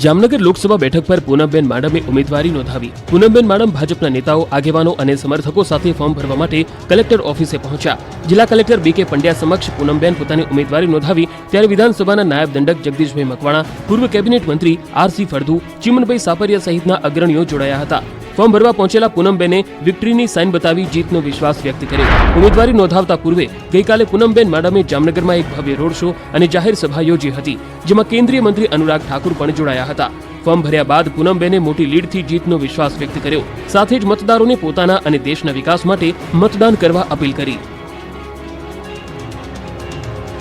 જામનગર લોકસભા બેઠક પર પૂનમબેન માડમે ઉમેદવારી નોંધાવી. પૂનમબેન માડમ ભાજપના નેતાઓ, આગેવાનો અને સમર્થકો સાથે ફોર્મ ભરવા માટે કલેક્ટર ઓફિસે પહોંચ્યા. જિલ્લા કલેક્ટર બી કે પંડ્યા સમક્ષ પૂનમબેન પોતાની ઉમેદવારી નોંધાવી, ત્યારે વિધાનસભાના નાયબ દંડક જગદીશભાઈ મકવાણા, પૂર્વ કેબિનેટ મંત્રી આરસી ફળદુ, ચિમનભાઈ સાપરિયા સહિતના અગ્રણીઓ જોડાયા હતા. ફોર્મ ભરવા પહોંચેલા પૂનમબેને વિક્ટરીની સાઇન બતાવી જીતનો વિશ્વાસ વ્યક્ત કર્યો. ઉમેદવારી નોંધાવતા પૂર્વે ગઈકાલે પૂનમબેન માડમે જામનગરમાં એક ભવ્ય રોડ શો અને જાહેર સભા યોજી હતી, જેમાં કેન્દ્રીય મંત્રી અનુરાગ ઠાકુર પણ જોડાયા હતા. ફોર્મ ભર્યા બાદ પૂનમબેને મોટી લીડથી જીતનો વિશ્વાસ વ્યક્ત કર્યો. સાથે જ મતદારોને પોતાના અને દેશના વિકાસ માટે મતદાન કરવા અપીલ કરી.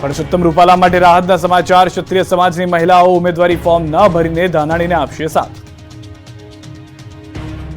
પરસોત્તમ રૂપાલા માટે રાહતના સમાચાર, ક્ષત્રિય સમાજની મહિલાઓ ઉમેદવારી ફોર્મ ન ભરીને ધાનાણીને આપશે સાથ.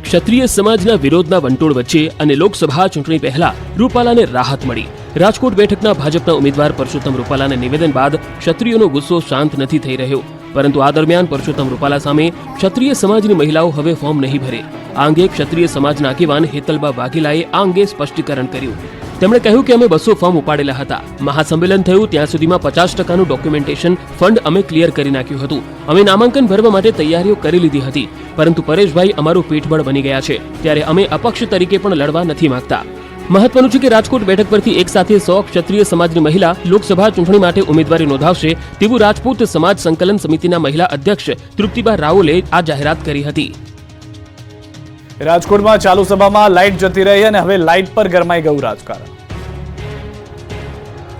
ક્ષત્રિય સમાજના વિરોધના વંટોળ વચ્ચે અને લોકસભા ચૂંટણી પહેલા રૂપાલાને રાહત મળી. રાજકોટ બેઠકના ભાજપના ઉમેદવાર પરસોત્તમ રૂપાલાના નિવેદન બાદ ક્ષત્રિયોનો ગુસ્સો શાંત નથી થઈ રહ્યો. પરંતુ આ દરમિયાન પરસોત્તમ રૂપાલા સામે ક્ષત્રિય સમાજની મહિલાઓ હવે ફોર્મ નહીં ભરે. આ અંગે ક્ષત્રિય સમાજના આગેવાન હેતલબા વાઘેલાએ આ અંગે સ્પષ્ટીકરણ કર્યું. તેમણે કહ્યું કે અમે બસો ફોર્મ ઉપાડેલા હતા. મહાસંમેલન થયું, ત્યાં સુધીમાં પચાસ ટકાનું ડોક્યુમેન્ટેશન ફંડ અમે ક્લિયર કરી નાખ્યું હતું. અમે નામાંકન ભરવા માટે તૈયારીઓ કરી લીધી હતી. પરંતુ પરેશભાઈ અમારું પીઠબળ બની ગયા છે. ત્યારે અમે અપક્ષ તરીકે પણ લડવા નથી માંગતા. મહત્વનું છે કે રાજકોટ બેઠક પરથી એક સાથે સો ક્ષત્રિય સમાજની મહિલા લોકસભા ચૂંટણી માટે ઉમેદવારી નોંધાવશે તેવું રાજપૂત સમાજ સંકલન સમિતિના મહિલા અધ્યક્ષ તૃપ્તિબા રાઓલે આ જાહેરાત કરી હતી. રાજકોટમાં ચાલુ સભામાં લાઇટ જતી રહી અને હવે લાઇટ પર ગરમાઈ ગયું રાજકારણ.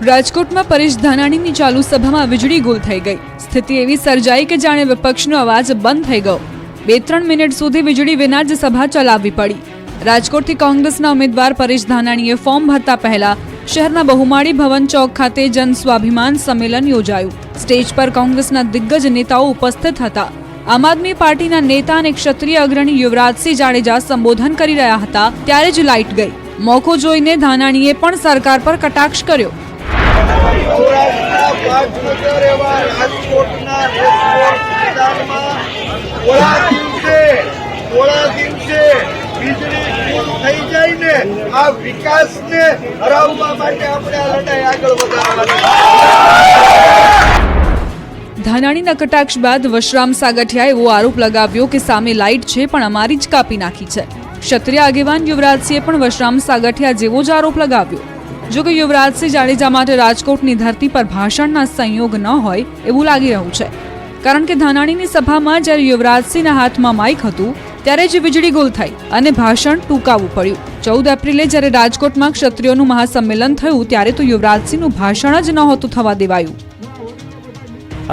રાજકોટમાં પરેશ ધાનાણીની ચાલુ સભામાં વીજળી ગુલ થઈ ગઈ. સ્થિતિ એવી સર્જાઈ કે જાણે વિપક્ષનો અવાજ બંધ થઈ ગયો. બે ત્રણ મિનિટ સુધી વીજળી વિના જ સભા ચલાવવી પડી. રાજકોટથી કોંગ્રેસના ઉમેદવાર પરેશ ધાનાણીએ ફોર્મ ભરતા પહેલા શહેરના બહુમાળી ભવન ચોક ખાતે જન સ્વાભિમાન સંમેલન યોજાયું. સ્ટેજ પર કોંગ્રેસના દિગ્ગજ નેતાઓ ઉપસ્થિત હતા. આમ આદમી પાર્ટીના નેતા અને ક્ષત્રિય અગ્રણી યુવરાજસિંહ જાડેજા સંબોધન કરી રહ્યા હતા, ત્યારે જ લાઇટ ગઈ. મોકો જોઈને ધાનાણીએ પણ સરકાર પર કટાક્ષ કર્યો. વિકાસને હરાવવા માટે આપણે આ લડાઈ આગળ વધારવાની ધાનાણીના કટાક્ષ બાદ વશરામ સાગઠિયાએ એવો આરોપ લગાવ્યો કે સામે લાઇટ છે, પણ અમારી જ કાપી નાખી છે. ક્ષત્રિય આગેવાન યુવરાજસિંહે પણ વશરામ સાગઠિયા જેવો જ આરોપ લગાવ્યો. જો કે યુવરાજસિંહ જાડેજા માટે રાજકોટની ધરતી પર ભાષણના સંયોગ ન હોય એવું લાગી રહ્યું છે. કારણ કે ધાનાણીની સભામાં જ્યારે યુવરાજસિંહના હાથમાં માઇક હતું, ત્યારે જ વીજળી ગોલ થઈ અને ભાષણ ટૂંકાવવું પડ્યું. ચૌદ એપ્રિલે જ્યારે રાજકોટમાં ક્ષત્રિયોનું મહાસંમેલન થયું, ત્યારે તો યુવરાજસિંહનું ભાષણ જ નહોતું થવા દેવાયું.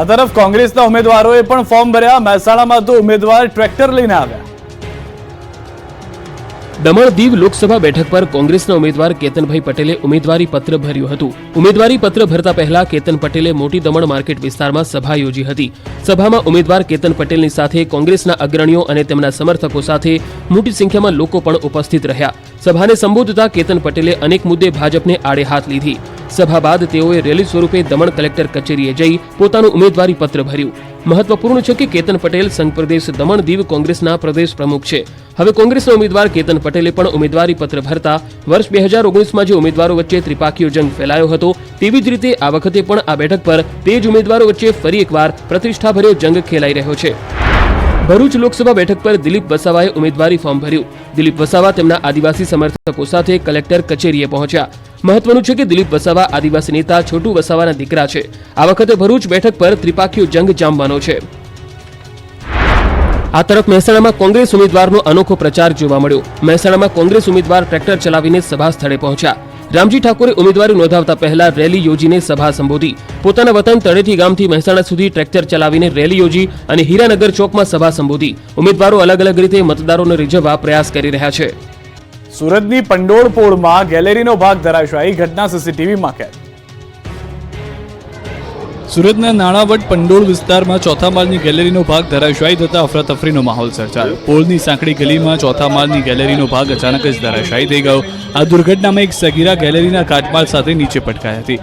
આ તરફ કોંગ્રેસના ઉમેદવારોએ પણ ફોર્મ ભર્યા. મહેસાણામાં તો ઉમેદવાર ટ્રેક્ટર લઈને આવ્યા. દમણ દીવ લોકસભા બેઠક પર કોંગ્રેસના ઉમેદવાર કેતનભાઈ પટેલે ઉમેદવારી પત્ર ભર્યું હતું. ઉમેદવારી પત્ર ભરતા પહેલા કેતન પટેલે મોટી દમણ માર્કેટ વિસ્તારમાં સભા યોજી હતી. સભામાં ઉમેદવાર કેતન પટેલની સાથે કોંગ્રેસના અગ્રણીઓ અને તેમના સમર્થકો સાથે મોટી સંખ્યામાં લોકો પણ ઉપસ્થિત રહ્યા. સભાને સંબોધતા કેતન પટેલે અનેક મુદ્દે ભાજપને આડે હાથ લીધી. સભા બાદ તેઓએ રેલી સ્વરૂપે દમણ કલેક્ટર કચેરીએ જઈ પોતાનું ઉમેદવારી પત્ર ભર્યું. મહત્વપૂર્ણ છે કે કેતન પટેલ સંઘ પ્રદેશ દમણ દીવ કોંગ્રેસના પ્રદેશ પ્રમુખ છે. હવે કોંગ્રેસના ઉમેદવાર કેતન પટેલે પણ ઉમેદવારી પત્ર ભરતા વર્ષ બે હજાર ઓગણીસમાં જે ઉમેદવારો વચ્ચે ત્રિપાખીયો જંગ ફેલાયો હતો, તેવી જ રીતે આ વખતે પણ આ બેઠક પર તે જ ઉમેદવારો વચ્ચે ફરી એકવાર પ્રતિષ્ઠાભર્યો જંગ ખેલાઈ રહ્યો છે. ભરૂચ લોકસભા બેઠક પર દિલીપ વસાવાએ ઉમેદવારી ફોર્મ ભર્યું. દિલીપ વસાવા તેમના આદિવાસી સમર્થકો સાથે કલેક્ટર કચેરીએ પહોંચ્યા. મહત્વનું છે કે દિલીપ વસાવા આદિવાસી નેતા, છોટુ વસાવાના દીકરા છે. આ વખતે ભરૂચ બેઠક પર ત્રિપાખીયો જંગ જામવાનો છે. આ તરફ મહેસાણામાં કોંગ્રેસ ઉમેદવારનો અનોખો પ્રચાર જોવા મળ્યો. મહેસાણામાં કોંગ્રેસ ઉમેદવાર ટ્રેક્ટર ચલાવીને સભા સ્થળે પહોંચ્યા. રામજી ઠાકોરે ઉમેદવારી નોંધાવતા પહેલા રેલી યોજીને સભા સંબોધી. પોતાના વતન તળેટી ગામથી મહેસાણા સુધી ટ્રેક્ટર ચલાવીને રેલી યોજી અને હીરાનગર ચોકમાં સભા સંબોધી. ઉમેદવારો અલગ અલગ રીતે મતદારોને રીઝવવા પ્રયાસ કરી રહ્યા છે. સુરતની પંડોળપોળમાં ગેલેરીનો ભાગ ધરાશાયી ઘટના સીસીટીવીમાં કેદ. સુરતના નાણાવટ પંડોળ વિસ્તારમાં ચોથા માળની ગેલેરીનો ભાગ ધરાશાયી થતા અફરાતફરીનો માહોલ સર્જાયો. પોળની સાંકડી ગલીમાં ચોથા માળની ગેલેરીનો ભાગ અચાનક જ ધરાશાયી થઈ ગયો. આ દુર્ઘટનામાં એક સગીરા ગેલેરીના કાટમાળ સાથે નીચે પટકાઈ હતી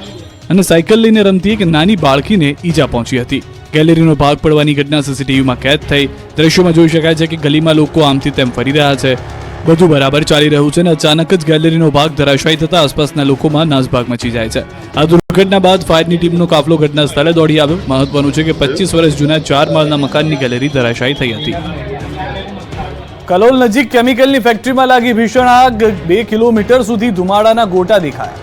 અને સાયકલ લઈને રમતી એક નાની બાળકીને ઈજા પહોંચી હતી. ગેલેરીનો ભાગ પડવાની ઘટના સીસીટીવીમાં કેદ થઈ. દ્રશ્યોમાં જોઈ શકાય છે કે ગલીમાં લોકો આમથી તેમ ફરી રહ્યા છે. બધું બરાબર ચાલી રહ્યું છે અને અચાનક જ ગેલેરીનો ભાગ ધરાશાયી થતા આસપાસના લોકોમાં નાસભાગ મચી જાય છે. આ દુર્ઘટના બાદ ફાયરની ટીમનો કાફલો ઘટના સ્થળે દોડી આવ્યો. મહત્વનું છે કે પચીસ વર્ષ જૂના ચાર માળના મકાનની ગેલેરી ધરાશાયી થઈ હતી. કલોલ નજીક કેમિકલની ફેક્ટરીમાં લાગી ભીષણ આગ. બે કિલોમીટર સુધી ધુમાડાના ગોટા દેખાયા.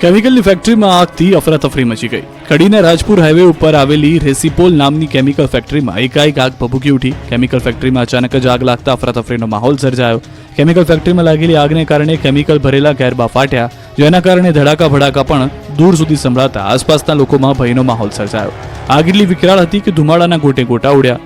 કેમિકલની ફેક્ટરીમાં આગથી અફરાતફરી મચી ગઈ. કડીના રાજપુર હાઈવે ઉપર આવેલી રેસીપોલ નામની કેમિકલ ફેક્ટરીમાં એકાએક આગ ભભૂકી ઉઠી. કેમિકલ ફેક્ટરીમાં અચાનક જ આગ લાગતા અફરાતફરીનો માહોલ સર્જાયો. કેમિકલ ફેક્ટરીમાં લાગેલી આગને કારણે કેમિકલ ભરેલા ગેરબા ફાટ્યા. જેના કારણે ધડાકા ભડાકા પણ દૂર સુધી સંભળાતા આસપાસના લોકોમાં ભયનો માહોલ સર્જાયો. આગ એટલી વિકરાળ હતી કે ધુમાડાના ગોટે ગોટા ઉડ્યા.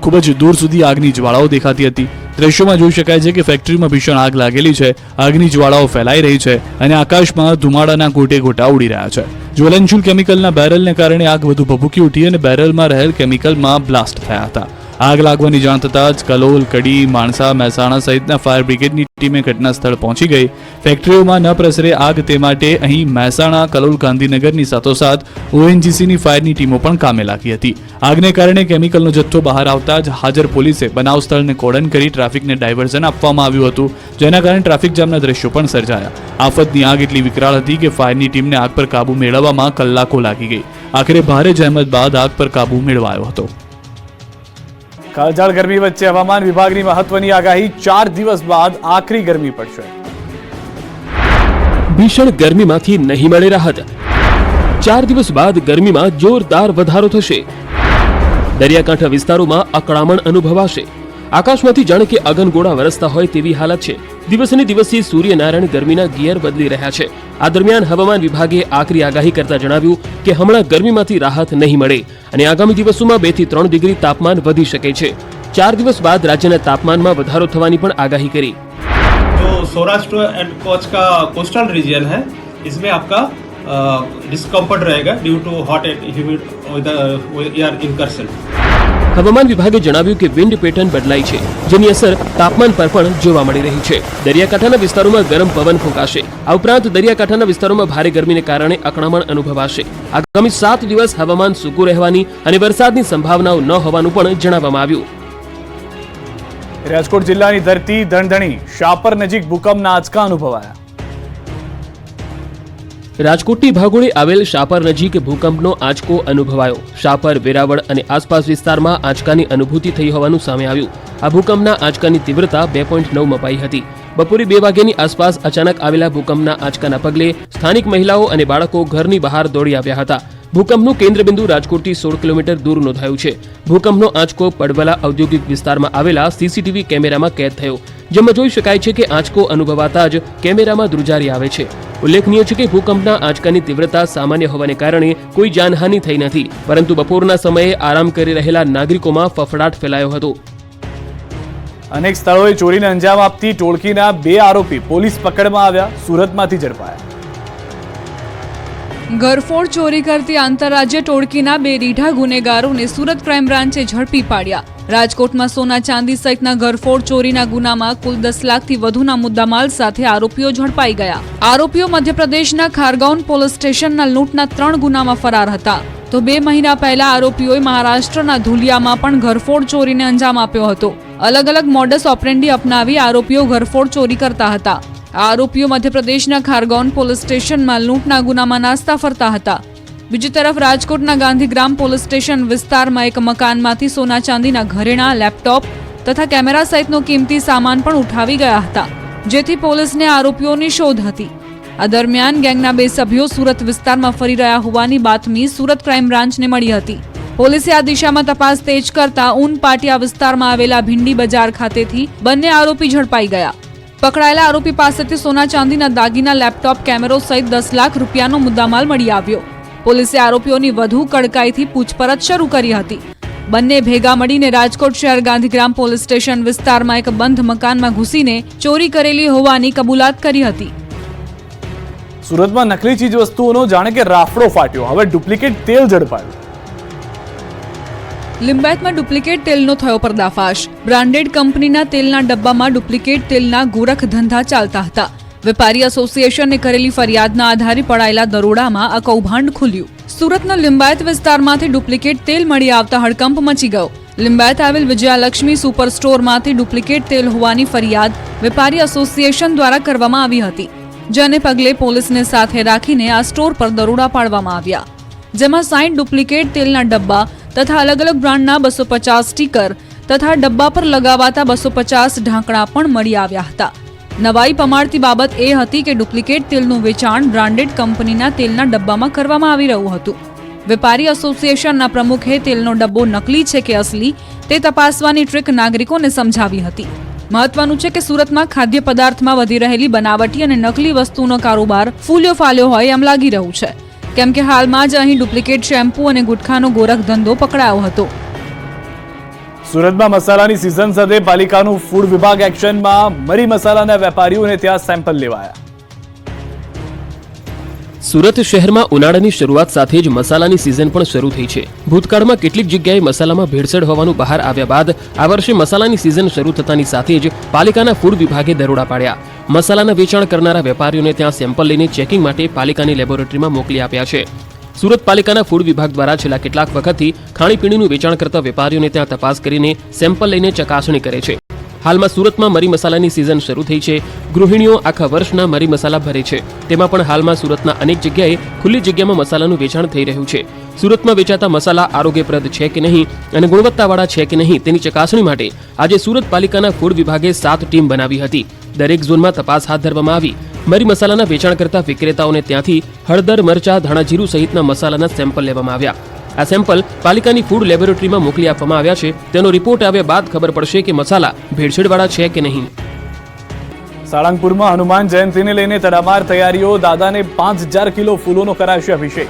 ખૂબ જ દૂર સુધી આગની જ્વાળાઓ દેખાતી હતી. દ્રશ્યોમાં જોઈ શકાય છે કે ફેક્ટરીમાં ભીષણ આગ લાગેલી છે. આગની જ્વાળાઓ ફેલાઈ રહી છે અને આકાશમાં ધુમાડાના ગોટે ગોટા ઉડી રહ્યા છે. જ્વલનશીલ કેમિકલના બેરલને કારણે આગ વધુ ભભૂકી ઉઠી અને બેરલમાં રહેલ કેમિકલમાં બ્લાસ્ટ થયા હતા. આગ લાગવાની જાણ થતાં જ કલોલ, કડી, માણસા, મહેસાણા સહિતના ફાયર બ્રિગેડની ટીમે ઘટના સ્થળ પહોંચી ગઈ. ફેક્ટરીઓમાં ન પ્રસરે આગ તે માટે અહીં મહેસાણા, કલોલ, ગાંધીનગરની સાથોસાથ ઓએનજીસીની ફાયરની ટીમો પણ કામે લાગી હતી. આગને કારણે કેમિકલનો જથ્થો બહાર આવતા જ હાજર પોલીસે બનાવ સ્થળને કોડન કરી ટ્રાફિકને ડાયવર્ઝન આપવામાં આવ્યું હતું, જેના કારણે ટ્રાફિક જામના દ્રશ્યો પણ સર્જાયા. આફતની આગ એટલી વિકરાળ હતી કે ફાયરની ટીમને આગ પર કાબુ મેળવવામાં કલાકો લાગી ગઈ. આખરે ભારે જહેમત બાદ આગ પર કાબુ મેળવાયો હતો. કાળઝાળ ગરમી વચ્ચે હવામાન વિભાગની મહત્વની આગાહી ચાર દિવસ બાદ આખરી ગરમી પડશે. ભીષણ ગરમીમાંથી નહીં મળે રાહત. ચાર દિવસ બાદ ગરમીમાં જોરદાર વધારો થશે. દરિયાકાંઠા વિસ્તારોમાં અકળામણ અનુભવાશે. આકાશમાંથી જાણે કે અગનગોળા વરસતા હોય તેવી હાલત છે દિવસને દિવસે સૂર્યનારાયણ ગરમીના ગિયર બદલી રહ્યા છે આ દરમિયાન હવામાન વિભાગે આકરી આગાહી કરતા જણાવ્યું કે હમણાં ગરમીમાંથી રાહત નહીં મળે અને આગામી દિવસોમાં બે થી ત્રણ ડિગ્રી તાપમાન વધી શકે છે ચાર દિવસ બાદ રાજ્યના તાપમાનમાં વધારો થવાની પણ આગાહી કરી जो सौराष्ट्र एंड कच्छ का कोस्टल रीजन है इसमें आपका डिस्कम्फर्ट रहेगा due to hot and humid air incursion હવામાન વિભાગે જણાવ્યું કે વિન્ડ પેટર્ન બદલાઈ છે, જેની અસર તાપમાન પર પણ જોવા મળી રહી છે. દરિયાકાંઠાના વિસ્તારોમાં ગરમ પવન ફૂંકાશે. આ ઉપરાંત દરિયાકાંઠાના વિસ્તારોમાં ભારે ગરમીને કારણે અકળામણ અનુભવાશે. આગામી સાત દિવસ હવામાન સૂકું રહેવાની અને વરસાદની સંભાવનાઓ ન હોવાનું પણ જણાવવામાં આવ્યું. રાજકોટ જિલ્લાની ધરતી ધણધણી, શાપર નજીક ભૂકંપના આંચકા અનુભવાયા. રાજકોટની ભાગોળે આવેલ શાપર નજીક ભૂકંપનો આંચકો અનુભવાયો. શાપર, વેરાવળ અને આસપાસ વિસ્તારમાં આંચકાની અનુભૂતિ થઈ હોવાનું સામે આવ્યું. આ ભૂકંપના આંચકાની તીવ્રતા બે પોઈન્ટ નવ મપાઈ હતી. બપોરે બે વાગ્યાની આસપાસ અચાનક આવેલા ભૂકંપના આંચકાના પગલે સ્થાનિક મહિલાઓ અને બાળકો ઘરની બહાર દોડી આવ્યા હતા. ભૂકંપનું કેન્દ્રબિંદુ રાજકોટથી સોળ કિલોમીટર દૂર નોંધાયું છે. ભૂકંપનો આંચકો પડવલા ઔદ્યોગિક વિસ્તારમાં આવેલા સીસીટીવી કેમેરામાં કેદ થયો. જેમાં જોઈ શકાય છે કે આંચકો અનુભવાતા જ કેમેરામાં ધ્રુજારી આવે છે. ઉલ્લેખનીય છે કે ભૂકંપના આંચકાની તીવ્રતા સામાન્ય હોવાને કારણે કોઈ જાનહાનિ થઈ નથી, પરંતુ બપોરના સમયે આરામ કરી રહેલા નાગરિકોમાં ફફડાટ ફેલાયો હતો. અનેક સ્થળોએ ચોરીને અંજામ આપતી ટોળકીના બે આરોપી પોલીસ પકડમાં આવ્યા, સુરતમાંથી ઝડપાયા. ઘરફોડ ચોરી કરતી આંતરરાજ્ય ટોળકીના બે રીઢા ગુનેગારોને સુરત ક્રાઇમ બ્રાન્ચે ઝડપી પાડ્યા. રાજકોટમાં સોના ચાંદી સહિતના ઘરફોડ ચોરીના ગુનામાં કુલ દસ લાખથી વધુના મુદ્દામાલ સાથે આરોપીઓ ઝડપાઈ ગયા. આરોપીઓ મધ્યપ્રદેશના ખારગાઉન પોલીસ સ્ટેશનના લૂંટના ત્રણ ગુનામાં ફરાર હતા. તો બે મહિના પહેલા આરોપીઓએ મહારાષ્ટ્રના ધુલિયામાં પણ ઘરફોડ ચોરીને અંજામ આપ્યો હતો. અલગ અલગ મોડસ ઓપરેન્ડી અપનાવી આરોપીઓ ઘરફોડ ચોરી કરતા હતા. આરોપીઓ મધ્યપ્રદેશના ખારગોન પોલીસ સ્ટેશનમાં લૂંટના ગુનામાં નાસ્તા ફરતા હતા. બીજી તરફ રાજકોટના ગાંધીગ્રામ પોલીસ સ્ટેશન વિસ્તારમાં એક મકાનમાંથી સોના ચાંદીના ઘરેણાં, લેપટોપ તથા કેમેરા સહિતનો કિંમતી સામાન પણ ઉઠાવી ગયા હતા, જેથી પોલીસને આરોપીઓની શોધ હતી. આ દરમિયાન ગેંગના બે સભ્યો સુરત વિસ્તારમાં ફરી રહ્યા હોવાની બાતમી સુરત ક્રાઇમ બ્રાન્ચને મળી હતી. પોલીસે આ દિશામાં તપાસ તેજ કરતા ઊન પાટિયા વિસ્તારમાં આવેલા ભીંડી બજાર ખાતેથી બંને આરોપી ઝડપાઈ ગયા. પકડાયેલા આરોપી પાસેથી સોના ચાંદીના દાગીના, લેપટોપ, કેમેરો સહિત દસ લાખ રૂપિયાનો મુદ્દામાલ મળી આવ્યો. પોલીસે આરોપીઓની વધુ કડકાઈથી પૂછપરછ શરૂ કરી હતી. બંને ભેગા મળીને રાજકોટ શહેર ગાંધીગ્રામ પોલીસ સ્ટેશન વિસ્તારમાં એક બંધ મકાનમાં ઘૂસીને ચોરી કરેલી હોવાની કબૂલાત કરી હતી. સુરતમાં નકલી ચીજ વસ્તુઓનો જાણે કે રાફડો ફાટ્યો. હવે ડુપ્લિકેટ તેલ ઝડપાયું. લિંબાયતમાં ડુપ્લિકેટ તેલનો થયો પર્દાફાશ. બ્રાન્ડેડ કંપનીના તેલના ડબ્બામાં ડુપ્લિકેટ તેલના ગોરખ ધંધા ચાલતા હતા. વેપારી એસોસિએશને કરેલી ફરિયાદના આધારે પડાયેલા દરોડામાં આ કૌભાંડ ખુલ્યું. સુરતના લિંબાયત વિસ્તારમાંથી ડુપ્લિકેટ તેલ મળી આવતા હડકંપ મચી ગયો. લિંબાયત આવેલ વિજયાલક્ષ્મી સુપર સ્ટોરમાંથી ડુપ્લિકેટ તેલ હોવાની ફરિયાદ વેપારી એસોસિએશન દ્વારા કરવામાં આવી હતી. જેને પગલે પોલીસને સાથે રાખીને આ સ્ટોર પર દરોડા પાડવામાં આવ્યા. જેમાં સાઈઠ ડુપ્લિકેટ તેલના ડબ્બા તથા અલગ અલગ બ્રાન્ડના બસો પચાસ સ્ટીકર તથા ડબ્બા પર લગાવાતા બસો પચાસ ઢાંકણા પણ મળી આવ્યા હતા. નવાઈ પમાડતી બાબત એ હતી કે ડુપ્લિકેટ તેલનું વેચાણ બ્રાન્ડેડ કંપનીના તેલના ડબ્બામાં કરવામાં આવી રહ્યું હતું. વેપારી એસોસિએશનના પ્રમુખે તેલનો ડબ્બો નકલી છે કે અસલી તે તપાસવાની ટ્રીક નાગરિકોને સમજાવી હતી. મહત્વનું છે કે સુરતમાં ખાદ્ય પદાર્થમાં વધી રહેલી બનાવટી અને નકલી વસ્તુનો કારોબાર ફૂલ્યો ફાલ્યો હોય એમ લાગી રહ્યું છે. કેમ કે હાલમાં જ અહીં ડુપ્લિકેટ શેમ્પૂ અને ગુટખાનો ગોરખ ધંધો પકડાયો હતો. સુરતમાં મસાલાની સિઝન સાથે પાલિકાનું ફૂડ વિભાગ એક્શનમાં મરી મસાલાના વેપારીઓને ત્યાં સેમ્પલ લેવાયા. સુરત શહેરમાં ઉનાળાની શરૂઆત સાથે જ મસાલાની સિઝન પણ શરૂ થઈ છે. ભૂતકાળમાં કેટલીક જગ્યાએ મસાલામાં ભેળસેળ હોવાનું બહાર આવ્યા બાદ આ વર્ષે મસાલાની સિઝન શરૂ થતાની સાથે જ પાલિકાના ફૂડ વિભાગે દરોડા પાડ્યા. મસાલાના વેચાણ કરનારા વેપારીઓને ત્યાં સેમ્પલ લઈને ચેકિંગ માટે પાલિકાની લેબોરેટરીમાં મોકલી આપ્યા છે. સુરત પાલિકાના ફૂડ વિભાગ દ્વારા છેલ્લા કેટલાક વખતથી ખાણીપીણીનું વેચાણ કરતા વેપારીઓને ત્યાં તપાસ કરીને સેમ્પલ લઈને ચકાસણી કરે છે. હાલમાં સુરતમાં મરી મસાલાની સિઝન શરૂ થઈ છે. ગૃહિણીઓ આખા વર્ષના મરી મસાલા ભરે છે. તેમાં પણ હાલમાં સુરતના અનેક જગ્યાએ ખુલ્લી જગ્યામાં મસાલાનું વેચાણ થઈ રહ્યું છે. સુરતમાં વેચાતા મસાલા આરોગ્યપ્રદ છે કે નહીં અને ગુણવત્તાવાળા છે કે નહીં તેની ચકાસણી માટે આજે સુરત પાલિકાના ફૂડ વિભાગે સાત ટીમ બનાવી હતી. દરેક ઝોનમાં તપાસ હાથ ધરવામાં આવી. મરી મસાલાના વેચાણ કરતા વિક્રેતાઓને ત્યાંથી હળદર, મરચા, ધાણાજીરું સહિતના મસાલાના સેમ્પલ લેવામાં આવ્યા. આ સેમ્પલ પાલિકાની ફૂડ લેબોરેટરીમાં મોકલી આપવામાં આવ્યા છે. તેનો રિપોર્ટ આવ્યા બાદ ખબર પડશે કે મસાલા ભેળસેળવાળા છે કે નહીં. સાળંગપુરમાં હનુમાન જયંતિને લઈને તડામાર તૈયારીઓ, દાદાને પાંચ હજાર કિલો ફૂલોનો કરાશે અભિષેક.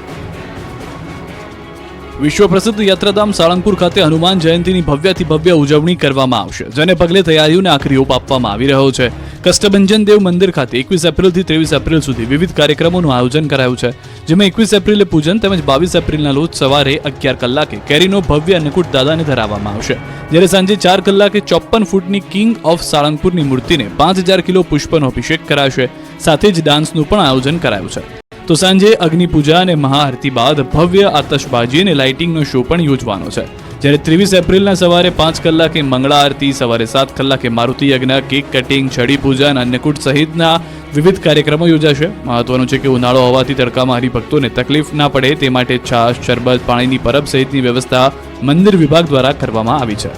વિશ્વ પ્રસિદ્ધ યાત્રાધામ સાળંગપુર ખાતે હનુમાન જયંતિની ભવ્યથી ભવ્ય ઉજવણી કરવામાં આવશે, જેને પગલે તૈયારીઓને આખરી ઓપ આપવામાં આવી રહ્યો છે. કષ્ટભંજન દેવ મંદિર ખાતે એકવીસ એપ્રિલથી ત્રેવીસ એપ્રિલ સુધી વિવિધ કાર્યક્રમોનું આયોજન કરાયું છે, જેમાં એકવીસ એપ્રિલે પૂજન તેમજ બાવીસ એપ્રિલના રોજ સવારે અગિયાર કલાકે કેરીનો ભવ્ય અન્નકૂટ દાદાને ધરાવવામાં આવશે. જ્યારે સાંજે ચાર કલાકે ચોપ્પન ફૂટની કિંગ ઓફ સાળંગપુરની મૂર્તિને પાંચ હજાર કિલો પુષ્પનો અભિષેક કરાશે, સાથે જ ડાન્સનું પણ આયોજન કરાયું છે. તો સાંજે અગ્નિપૂજા અને મહાઆરતી બાદ ભવ્ય આતશબાજી અને લાઇટિંગનો શો પણ યોજવાનો છે. જ્યારે ત્રેવીસ એપ્રિલના સવારે પાંચ કલાકે મંગળા આરતી, સવારે સાત કલાકે મારુતિ યજ્ઞ, કેક કટિંગ, છડી પૂજન અન્નકૂટ સહિતના વિવિધ કાર્યક્રમો યોજાશે. મહત્વનું છે કે ઉનાળો હોવાથી તડકામાં હરિભક્તોને તકલીફ ના પડે, તે માટે છાશ, શરબત, પાણીની પરબ સહિતની વ્યવસ્થા મંદિર વિભાગ દ્વારા કરવામાં આવી છે.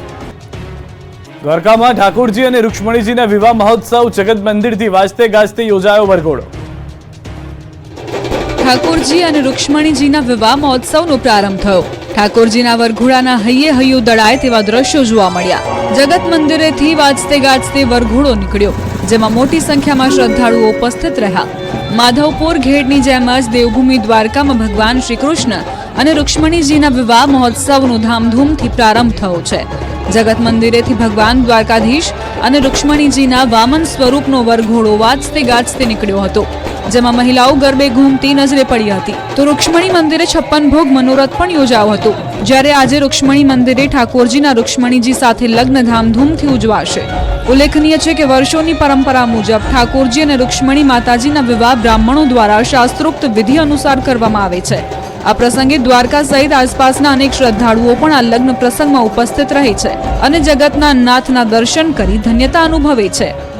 દ્વારકામાં ઠાકોરજી અને રૂક્ષ્મણીજીના વિવાહ મહોત્સવ જગત મંદિરથી વાજતે ગાજતે યોજાયો વરઘોડો. ઠાકોરજી અને રૂક્ષ્મણીજીના વિવાહ મહોત્સવનો પ્રારંભ થયો. ઠાકોરજીના વરઘોડાના હૈયે હૈયું દળાય તેવા દ્રશ્યો જોવા મળ્યા. જગત મંદિરેથી વાજતે ગાજતે વરઘોડો નીકળ્યો, જેમાં મોટી સંખ્યામાં શ્રદ્ધાળુઓ ઉપસ્થિત રહ્યા. માધવપુર ઘેડની જેમ જ દેવભૂમિ દ્વારકામાં ભગવાન શ્રી કૃષ્ણ અને રૂક્ષ્મણીજીના વિવાહ મહોત્સવનો ધામધૂમથી પ્રારંભ થયો છે. જગત મંદિરેથી ભગવાન દ્વારકાધીશ અને રૂક્ષ્મણીજીના વામન સ્વરૂપનો વરઘોડો વાજતે ગાજતે નીકળ્યો હતો, જેમાં મહિલાઓ ગરબે ઘૂમતી નજરે પડી હતી. તો રૂક્ષ્મણી મંદિરે છપ્પન ભોગ મનોરથ પણ યોજાયો હતો. જ્યારે આજે રૂક્ષ્મણી મંદિરે ઠાકોરજીના રૂક્ષ્મણીજી સાથે લગ્ન ધામધૂમથી ઉજવાશે. ઉલ્લેખનીય છે કે વર્ષોની પરંપરા મુજબ ઠાકોરજી અને રૂક્ષ્મણી માતાજીના વિવાહ બ્રાહ્મણો દ્વારા શાસ્ત્રોક્ત વિધિ અનુસાર કરવામાં આવે છે. આ પ્રસંગે દ્વારકા સહિત આસપાસના અનેક શ્રદ્ધાળુઓ પણ આ લગ્ન પ્રસંગમાં ઉપસ્થિત રહે છે અને જગતના નાથના દર્શન કરી ધન્યતા અનુભવે છે.